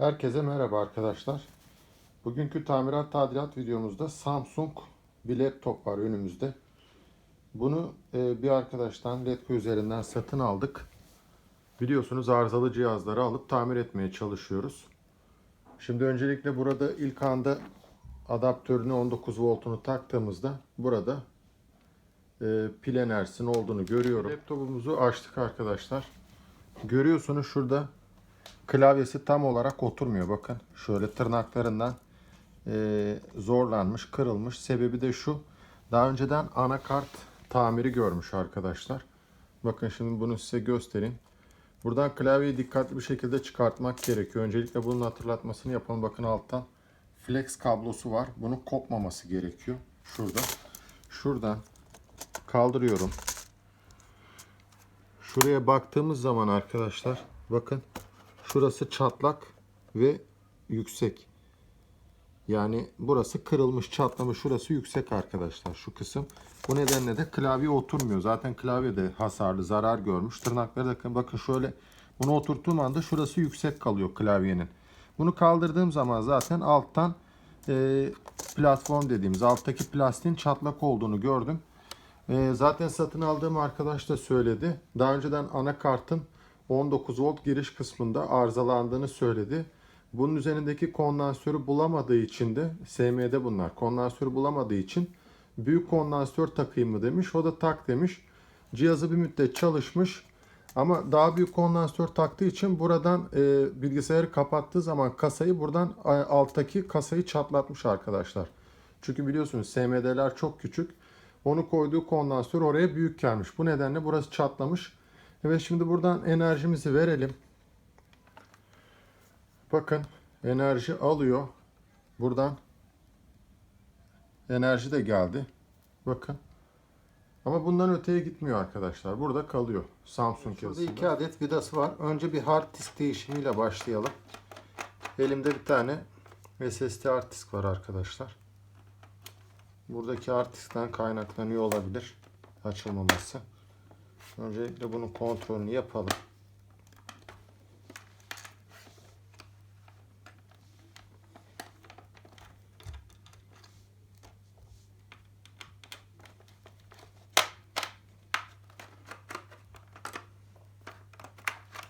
Herkese merhaba arkadaşlar. Bugünkü tamirat tadilat videomuzda Samsung bir laptop var önümüzde. Bunu e, bir arkadaştan Letgo üzerinden satın aldık. Biliyorsunuz arızalı cihazları alıp tamir etmeye çalışıyoruz. Şimdi öncelikle burada ilk anda adaptörünü 19 voltunu taktığımızda burada e, pil enerjisinin olduğunu görüyorum. Laptopumuzu açtık arkadaşlar. Görüyorsunuz şurada klavyesi tam olarak oturmuyor. Bakın şöyle tırnaklarından e, zorlanmış, kırılmış. Sebebi de şu. Daha önceden anakart tamiri görmüş arkadaşlar. Bakın şimdi bunu size göstereyim. Buradan klavyeyi dikkatli bir şekilde çıkartmak gerekiyor. Öncelikle bunun hatırlatmasını yapalım. Bakın alttan flex kablosu var. Bunun kopmaması gerekiyor. Şurada. Şuradan kaldırıyorum. Şuraya baktığımız zaman arkadaşlar bakın Şurası çatlak ve yüksek. Yani burası kırılmış, çatlamış. Şurası yüksek arkadaşlar şu kısım. Bu nedenle de klavye oturmuyor. Zaten klavye de hasarlı, zarar görmüş. Tırnakları da bakın şöyle bunu oturttuğum anda şurası yüksek kalıyor klavyenin. Bunu kaldırdığım zaman zaten alttan e, platform dediğimiz alttaki plastiğin çatlak olduğunu gördüm. E, zaten satın aldığım arkadaş da söyledi. Daha önceden anakartın 19 volt giriş kısmında arızalandığını söyledi. Bunun üzerindeki kondansörü bulamadığı için de SM'de bunlar. Kondansörü bulamadığı için büyük kondansör takayım mı demiş. O da tak demiş. Cihazı bir müddet çalışmış. Ama daha büyük kondansör taktığı için buradan e, bilgisayarı kapattığı zaman kasayı buradan e, alttaki kasayı çatlatmış arkadaşlar. Çünkü biliyorsunuz SMD'ler çok küçük. Onu koyduğu kondansör oraya büyük gelmiş. Bu nedenle burası çatlamış. Evet şimdi buradan enerjimizi verelim. Bakın enerji alıyor. Buradan enerji de geldi. Bakın. Ama bundan öteye gitmiyor arkadaşlar. Burada kalıyor. Samsung Şurada iki adet vidası var. Önce bir hard disk değişimiyle başlayalım. Elimde bir tane SSD hard disk var arkadaşlar. Buradaki hard diskten kaynaklanıyor olabilir açılmaması. Öncelikle bunun kontrolünü yapalım.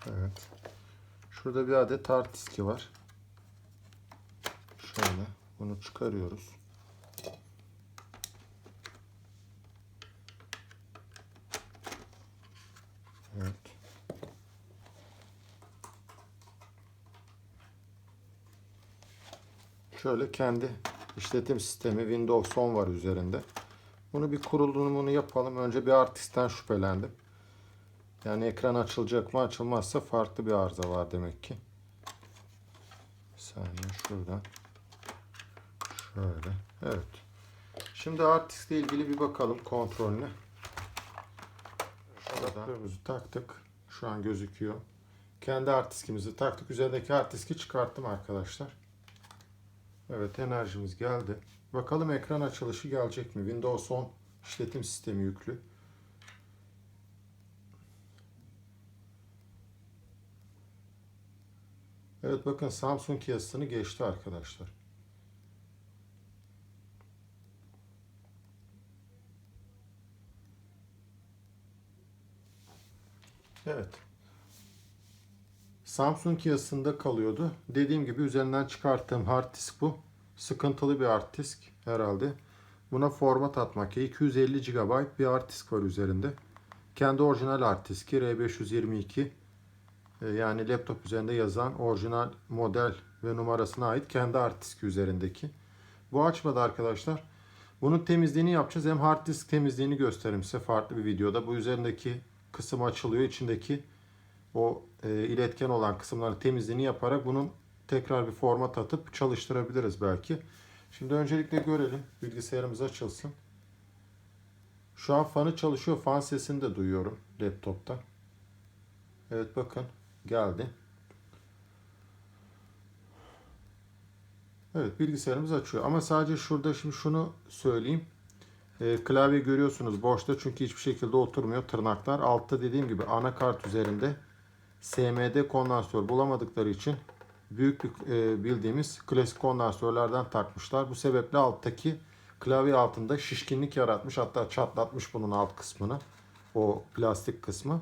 Evet. Şurada bir adet hard diski var. Şöyle bunu çıkarıyoruz. Evet. Şöyle kendi işletim sistemi Windows 10 var üzerinde. Bunu bir kurulumunu yapalım. Önce bir artistten şüphelendim. Yani ekran açılacak mı açılmazsa farklı bir arıza var demek ki. Bir saniye şuradan. Şöyle. Evet. Şimdi artistle ilgili bir bakalım kontrolüne. Adaptörümüzü taktık. Şu an gözüküyor. Kendi hard diskimizi taktık. Üzerindeki hard diski çıkarttım arkadaşlar. Evet enerjimiz geldi. Bakalım ekran açılışı gelecek mi? Windows 10 işletim sistemi yüklü. Evet bakın Samsung yazısını geçti arkadaşlar. Evet. Samsung yazısında kalıyordu. Dediğim gibi üzerinden çıkarttığım hard disk bu. Sıkıntılı bir hard disk herhalde. Buna format atmak 250 GB bir hard disk var üzerinde. Kendi orijinal hard diski R522 e, yani laptop üzerinde yazan orijinal model ve numarasına ait kendi hard diski üzerindeki. Bu açmadı arkadaşlar. Bunun temizliğini yapacağız. Hem hard disk temizliğini gösteririm size farklı bir videoda. Bu üzerindeki kısım açılıyor. İçindeki o e, iletken olan kısımları temizliğini yaparak bunun tekrar bir format atıp çalıştırabiliriz belki. Şimdi öncelikle görelim. Bilgisayarımız açılsın. Şu an fanı çalışıyor. Fan sesini de duyuyorum laptopta. Evet bakın geldi. Evet bilgisayarımız açıyor. Ama sadece şurada şimdi şunu söyleyeyim. E, klavye görüyorsunuz boşta çünkü hiçbir şekilde oturmuyor tırnaklar. Altta dediğim gibi anakart üzerinde SMD kondansör bulamadıkları için büyük bir e, bildiğimiz klasik kondansörlerden takmışlar. Bu sebeple alttaki klavye altında şişkinlik yaratmış. Hatta çatlatmış bunun alt kısmını. O plastik kısmı.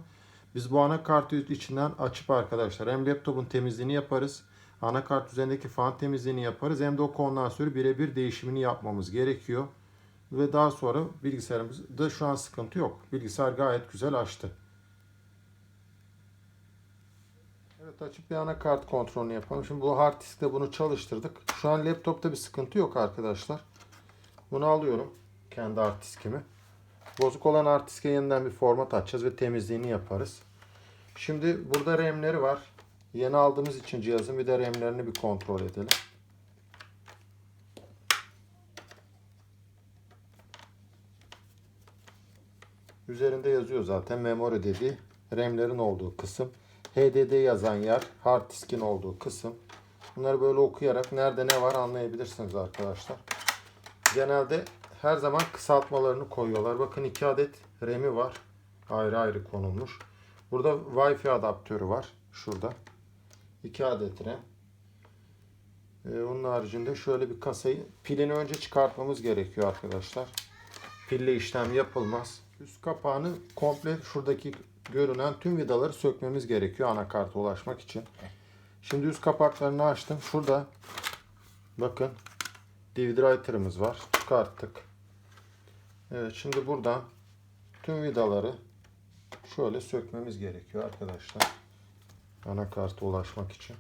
Biz bu anakartı içinden açıp arkadaşlar hem laptopun temizliğini yaparız. Anakart üzerindeki fan temizliğini yaparız. Hem de o kondansörü birebir değişimini yapmamız gerekiyor. Ve daha sonra bilgisayarımızda şu an sıkıntı yok. Bilgisayar gayet güzel açtı. Evet açıp bir anakart kontrolünü yapalım. Şimdi bu hard diskte bunu çalıştırdık. Şu an laptopta bir sıkıntı yok arkadaşlar. Bunu alıyorum. Kendi hard diskimi. Bozuk olan hard diske yeniden bir format açacağız ve temizliğini yaparız. Şimdi burada RAM'leri var. Yeni aldığımız için cihazın bir de RAM'lerini bir kontrol edelim. Üzerinde yazıyor zaten memory dediği RAM'lerin olduğu kısım. HDD yazan yer hard diskin olduğu kısım. Bunları böyle okuyarak nerede ne var anlayabilirsiniz arkadaşlar. Genelde her zaman kısaltmalarını koyuyorlar. Bakın iki adet RAM'i var. Ayrı ayrı konulmuş. Burada Wi-Fi adaptörü var. Şurada. 2 adet RAM. Ee, onun haricinde şöyle bir kasayı pilini önce çıkartmamız gerekiyor arkadaşlar. Pille işlem yapılmaz. Üst kapağını komple şuradaki görünen tüm vidaları sökmemiz gerekiyor anakarta ulaşmak için. Şimdi üst kapaklarını açtım. Şurada bakın DVD writer'ımız var. Çıkarttık. Evet şimdi buradan tüm vidaları şöyle sökmemiz gerekiyor arkadaşlar. Anakarta ulaşmak için.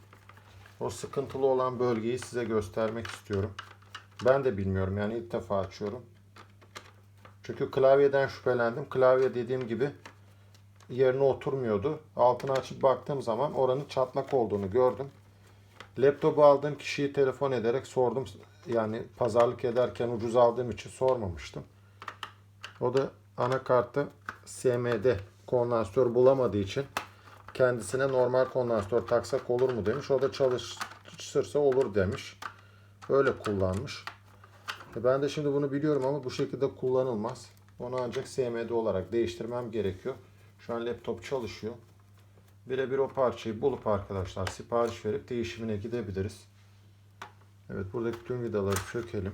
O sıkıntılı olan bölgeyi size göstermek istiyorum. Ben de bilmiyorum yani ilk defa açıyorum. Çünkü klavyeden şüphelendim. Klavye dediğim gibi yerine oturmuyordu. Altını açıp baktığım zaman oranın çatlak olduğunu gördüm. Laptopu aldığım kişiyi telefon ederek sordum. Yani pazarlık ederken ucuz aldığım için sormamıştım. O da anakartta SMD kondansatör bulamadığı için kendisine normal kondansatör taksak olur mu demiş. O da çalışırsa olur demiş. Öyle kullanmış. E Ben de şimdi bunu biliyorum ama bu şekilde kullanılmaz. Onu ancak SMD olarak değiştirmem gerekiyor. Şu an laptop çalışıyor. Birebir o parçayı bulup arkadaşlar sipariş verip değişimine gidebiliriz. Evet buradaki tüm vidaları sökelim.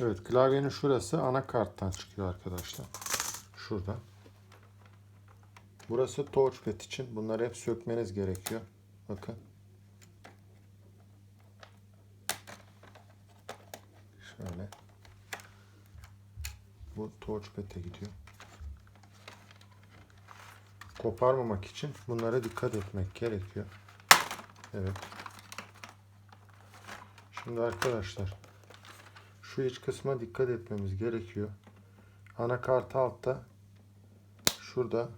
Evet klavyenin şurası anakarttan çıkıyor arkadaşlar. Şuradan. Burası touchpad için. Bunları hep sökmeniz gerekiyor. Bakın. Şöyle. Bu touchpad'e gidiyor. Koparmamak için bunlara dikkat etmek gerekiyor. Evet. Şimdi arkadaşlar şu iç kısma dikkat etmemiz gerekiyor. Anakart altta şurada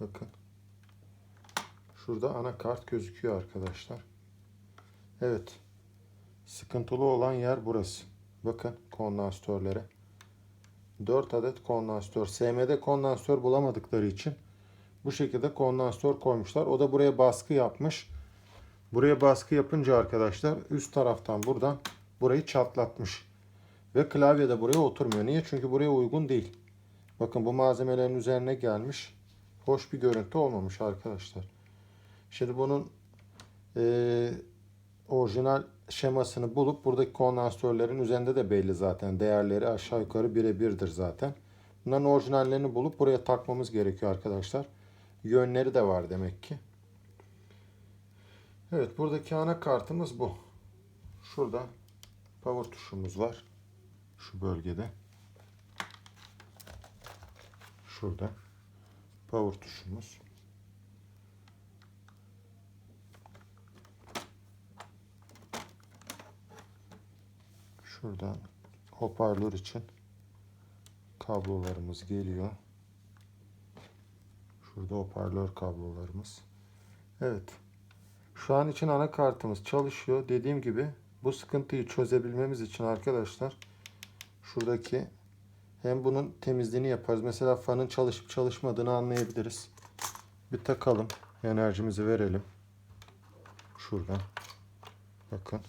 bakın şurada anakart gözüküyor arkadaşlar. Evet. Sıkıntılı olan yer burası. Bakın kondansatörlere. 4 adet kondansatör. SMD kondansatör bulamadıkları için bu şekilde kondansatör koymuşlar. O da buraya baskı yapmış. Buraya baskı yapınca arkadaşlar üst taraftan buradan burayı çatlatmış. Ve klavye de buraya oturmuyor. Niye? Çünkü buraya uygun değil. Bakın bu malzemelerin üzerine gelmiş. Hoş bir görüntü olmamış arkadaşlar. Şimdi bunun e, orijinal şemasını bulup buradaki kondansatörlerin üzerinde de belli zaten. Değerleri aşağı yukarı birebirdir zaten. Bunların orijinallerini bulup buraya takmamız gerekiyor arkadaşlar. Yönleri de var demek ki. Evet buradaki anakartımız bu. Şurada power tuşumuz var. Şu bölgede. Şurada. Power tuşumuz. Şuradan hoparlör için kablolarımız geliyor. Şurada hoparlör kablolarımız. Evet. Şu an için anakartımız çalışıyor. Dediğim gibi bu sıkıntıyı çözebilmemiz için arkadaşlar şuradaki hem bunun temizliğini yaparız. Mesela fanın çalışıp çalışmadığını anlayabiliriz. Bir takalım. Enerjimizi verelim. Şuradan. Bakın.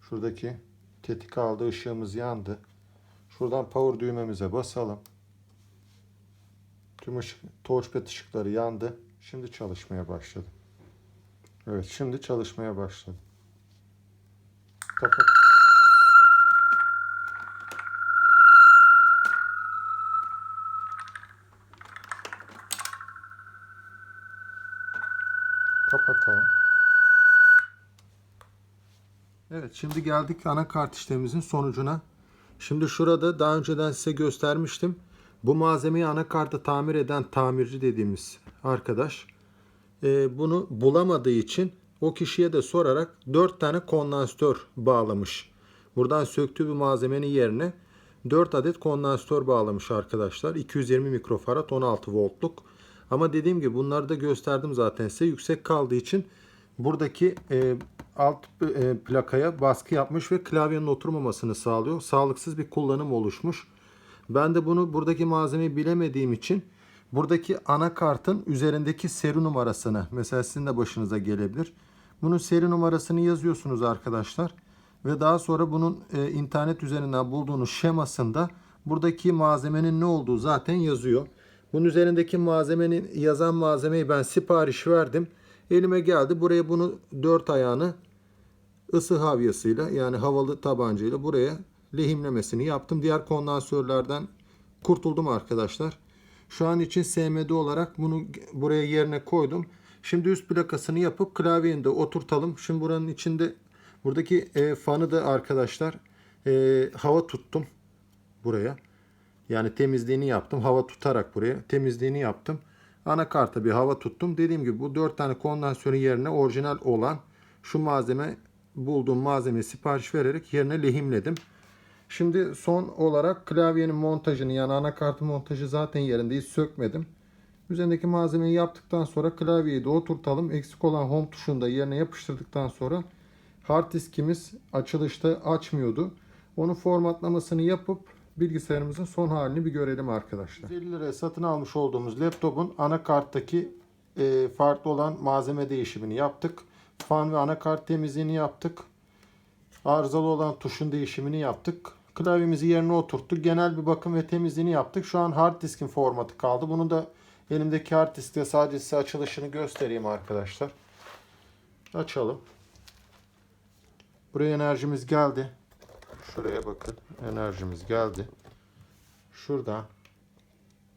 Şuradaki tetik aldı. ışığımız yandı. Şuradan power düğmemize basalım. Tüm ışık, touchpad ışıkları yandı. Şimdi çalışmaya başladı. Evet şimdi çalışmaya başladı. Kapat. Kapatalım. Evet şimdi geldik anakart işlemimizin sonucuna. Şimdi şurada daha önceden size göstermiştim. Bu malzemeyi anakarta tamir eden tamirci dediğimiz arkadaş e, bunu bulamadığı için o kişiye de sorarak 4 tane kondansatör bağlamış. Buradan söktüğü bir malzemenin yerine 4 adet kondansatör bağlamış arkadaşlar. 220 mikrofarad 16 voltluk. Ama dediğim gibi bunları da gösterdim zaten size. Yüksek kaldığı için buradaki e, alt e, plakaya baskı yapmış ve klavyenin oturmamasını sağlıyor. Sağlıksız bir kullanım oluşmuş. Ben de bunu buradaki malzemeyi bilemediğim için buradaki anakartın üzerindeki seri numarasını mesela sizin de başınıza gelebilir. Bunun seri numarasını yazıyorsunuz arkadaşlar. Ve daha sonra bunun e, internet üzerinden bulduğunuz şemasında buradaki malzemenin ne olduğu zaten yazıyor. Bunun üzerindeki malzemenin yazan malzemeyi ben sipariş verdim. Elime geldi. Buraya bunu dört ayağını ısı havyasıyla yani havalı tabancayla buraya lehimlemesini yaptım. Diğer kondansörlerden kurtuldum arkadaşlar. Şu an için SMD olarak bunu buraya yerine koydum. Şimdi üst plakasını yapıp klavyeyi de oturtalım. Şimdi buranın içinde buradaki e, fanı da arkadaşlar e, hava tuttum buraya. Yani temizliğini yaptım. Hava tutarak buraya temizliğini yaptım. Anakarta bir hava tuttum. Dediğim gibi bu 4 tane kondansörün yerine orijinal olan şu malzeme bulduğum malzemeyi sipariş vererek yerine lehimledim. Şimdi son olarak klavyenin montajını yani anakartın montajı zaten yerinde hiç sökmedim. Üzerindeki malzemeyi yaptıktan sonra klavyeyi de oturtalım. Eksik olan home tuşunu da yerine yapıştırdıktan sonra hard diskimiz açılışta açmıyordu. Onun formatlamasını yapıp bilgisayarımızın son halini bir görelim arkadaşlar. 150 liraya satın almış olduğumuz laptopun anakarttaki e, farklı olan malzeme değişimini yaptık. Fan ve anakart temizliğini yaptık. Arızalı olan tuşun değişimini yaptık. Klavyemizi yerine oturttuk. Genel bir bakım ve temizliğini yaptık. Şu an hard diskin formatı kaldı. Bunu da elimdeki hard diskte sadece size açılışını göstereyim arkadaşlar. Açalım. Buraya enerjimiz geldi. Şuraya bakın. Enerjimiz geldi. Şurada.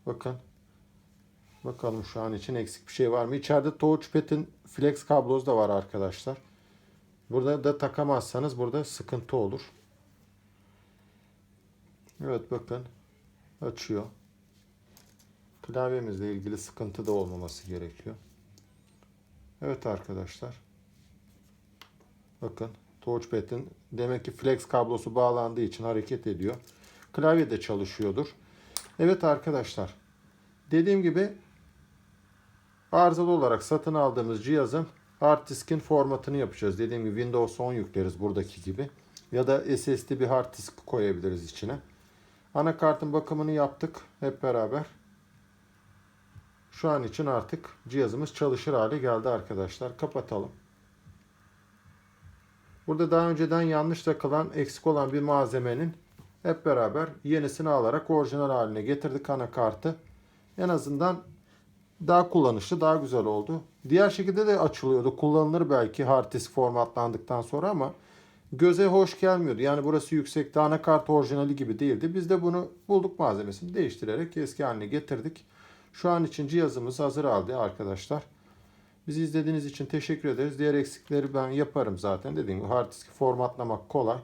Bakın. Bakalım şu an için eksik bir şey var mı? İçeride touchpad'in flex kablosu da var arkadaşlar. Burada da takamazsanız burada sıkıntı olur. Evet bakın. Açıyor. Klavyemizle ilgili sıkıntı da olmaması gerekiyor. Evet arkadaşlar. Bakın touchpad'in demek ki flex kablosu bağlandığı için hareket ediyor. Klavye de çalışıyordur. Evet arkadaşlar. Dediğim gibi arızalı olarak satın aldığımız cihazın hard diskin formatını yapacağız. Dediğim gibi Windows 10 yükleriz buradaki gibi. Ya da SSD bir hard disk koyabiliriz içine. Anakartın bakımını yaptık hep beraber. Şu an için artık cihazımız çalışır hale geldi arkadaşlar. Kapatalım. Burada daha önceden yanlış takılan, eksik olan bir malzemenin hep beraber yenisini alarak orijinal haline getirdik anakartı. En azından daha kullanışlı, daha güzel oldu. Diğer şekilde de açılıyordu. Kullanılır belki hard disk formatlandıktan sonra ama göze hoş gelmiyordu. Yani burası yüksekte anakart orijinali gibi değildi. Biz de bunu bulduk malzemesini değiştirerek eski haline getirdik. Şu an için cihazımız hazır halde arkadaşlar. Bizi izlediğiniz için teşekkür ederiz. Diğer eksikleri ben yaparım zaten. Dediğim gibi hard diski formatlamak kolay.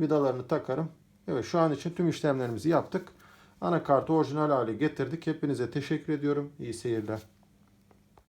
Vidalarını takarım. Evet şu an için tüm işlemlerimizi yaptık. Anakartı orijinal hale getirdik. Hepinize teşekkür ediyorum. İyi seyirler.